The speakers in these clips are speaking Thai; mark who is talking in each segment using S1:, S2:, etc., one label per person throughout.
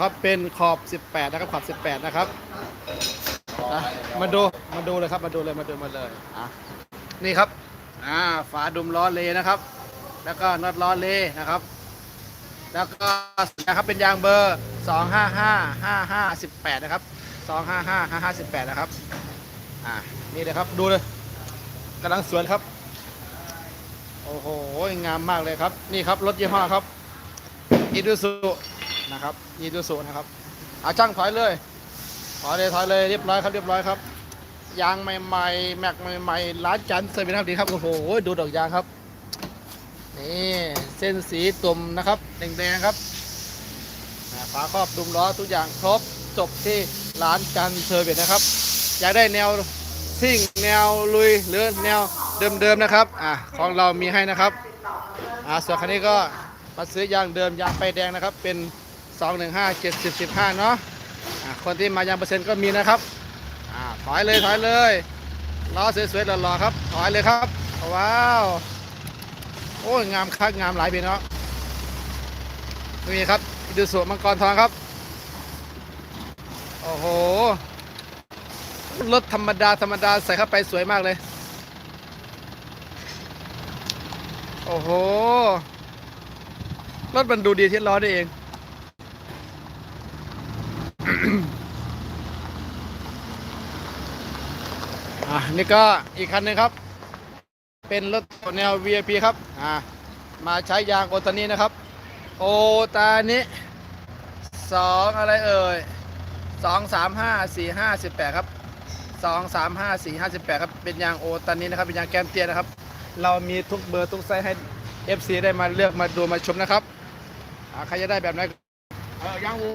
S1: ครับเป็นขอบ 18 นะครับขอบ 18 นะครับอะมาดูมาดูเลยครับมาดูเลยมาดูมาเลยอะนี่ครับอ่าฝาดุมล้อเลนะครับ แล้วก็น็อตล้อเลนะครับ แล้วก็นะครับเป็นยางเบอร์ 255 55 18 นะครับ 255 55 18 นะครับอ่านี่เลยครับดูเลยกำลังสวนครับ โอ้โหงามมากเลยครับ นี่ครับรถยี่ห้อครับอิดูซุ นะครับอิดูซุนะครับอาช่างถอยเลยถอยเลยถอยเลยเรียบร้อยครับเรียบร้อยครับยางใหม่ๆแม็กใหม่ๆร้านจันเซอร์วิสครับดีครับโอ้โหดูดอกยางครับนี่เส้นสีตุ่มนะครับแดงๆครับฝาครอบดุมล้อทุกอย่างครบจบที่ร้านจันเซอร์วิสนะครับ อยากได้แนวซิ่งแนวลุยหรือแนวเดิมๆนะครับอ่าของเรามีให้นะครับอ่าส่วนคันนี้ก็มาซื้อยางเดิมยางไปแดงนะครับเป็น 215 70 15 เนาะอ่าคนที่มายางเปอร์เซ็นต์ก็มีนะครับอถอยเลยถอยเลยล้อสวยๆหล่อๆครับ ถอยเลยครับว้าวโอ้ยงามคักงามหลายปีเนาะนี่ครับดูสวมังกรทองครับ โอ้โหรถธรรมดาธรรมดาใส่เข้าไปสวยมากเลย โอ้โห รถมันดูดีที่ล้อได้เอง อะนี่ก็อีกคันหนึ่งครับ เป็นรถแนว VIP ครับอ่ามาใช้ยางโอตานี้นะครับ โอตานี้สองอะไรเอ่ยสองสามห้าสี่ห้าสิบแปดครับสองสามห้าสี่ห้าสิบแปดครับเป็นยางโอตันนี้นะครับเป็นยางแกมเตียนะครับ เรามีทุกเบอร์ทุกไซส์ให้ FC ได้มาเลือกมาดูมาชมนะครับอ่าใครจะได้แบบไหน
S2: เออยางวู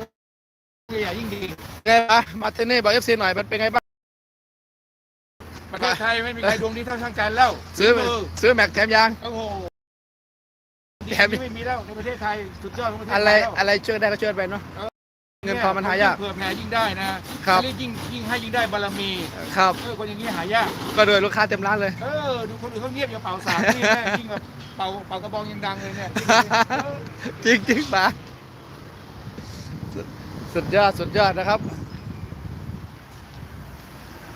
S2: นี่ยิ่งดี
S1: ไงบ้างมาเทเน่บอก FC หน่อยมันเป็นไงบ้าง
S2: ประเทศไทยไม่มีใครดวงดีเท่าช่างการแล้ว
S1: ซื้อ
S2: มื
S1: ซื้อแม็กแถมยาง
S2: โอ้โห
S1: แถม
S2: ไม่มีแล้วในประเทศไทยสุดยอดของประเทศ
S1: อะไร
S2: ไทยแล้ว
S1: อะไรช่วยได้ก็ช่วยไปเนาะเงินทองมันหายาก
S2: เผื่อแผ่ยิ่งได้นะครับยิ่งยิ่งให้ยิ่งได้บารมี
S1: ครับ
S2: เออคนอย่างนี้หายาก
S1: ก็โดยลูกค้าเต็มร้านเลย
S2: เออดูคนอื่นเขาเงียบอย่าเป่าสารนี่นะยิ่งแบบเป่าเป่ากระบองยังดังเลยเนี่ยเออ
S1: จริงจริงๆป่ะสุดสุดยอดสุดยอดนะครับ